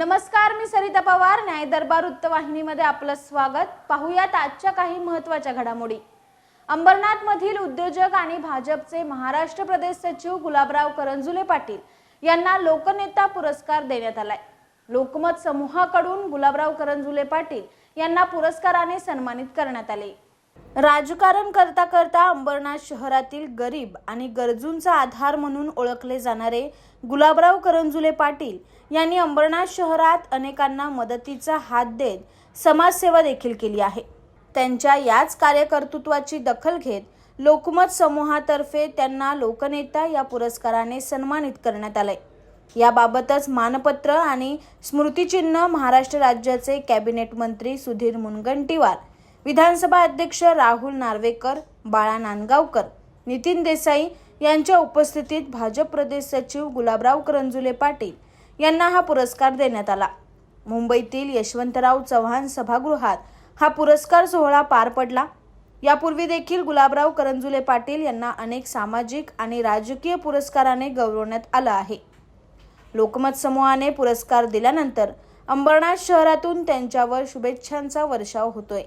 नमस्कार मी सरिता पवार. न्याय दरबार वृत्तवाहिनीमध्ये आपलं स्वागत. पाहूयात आजच्या काही महत्त्वाच्या घडामोडी. अंबरनाथ मधील उद्योजक आणि भाजपचे महाराष्ट्र प्रदेश सचिव गुलाबराव करंजुले पाटील यांना लोकनेता पुरस्कार देण्यात आलाय. लोकमत समूहाकडून गुलाबराव करंजुले पाटील यांना पुरस्काराने सन्मानित करण्यात आले. राजकारण करता करता अंबरनाथ शहरातील गरीब आणि गरजूंचा आधार म्हणून ओळखले जाणारे गुलाबराव करंजुले पाटील यांनी अंबरनाथ शहरात अनेकांना मदतीचा हात देत समाजसेवा देखील केली आहे. त्यांच्या याच कार्यकर्तृत्वाची दखल घेत लोकमत समूहातर्फे त्यांना लोकनेता या पुरस्काराने सन्मानित करण्यात आलंय. याबाबतच मानपत्र आणि स्मृतिचिन्ह महाराष्ट्र राज्याचे कॅबिनेट मंत्री सुधीर मुनगंटीवार विधानसभा अध्यक्ष राहुल नार्वेकर बाळा नांदगावकर नितीन देसाई यांच्या उपस्थितीत भाजप प्रदेश सचिव गुलाबराव करंजुले पाटील यांना हा पुरस्कार देण्यात आला. मुंबईतील यशवंतराव चव्हाण सभागृहात हा पुरस्कार सोहळा पार पडला. यापूर्वी देखील गुलाबराव करंजुले पाटील यांना अनेक सामाजिक आणि राजकीय पुरस्काराने गौरवण्यात आलं आहे. लोकमत समूहाने पुरस्कार दिल्यानंतर अंबरनाथ शहरातून त्यांच्यावर शुभेच्छांचा वर्षाव होतोय.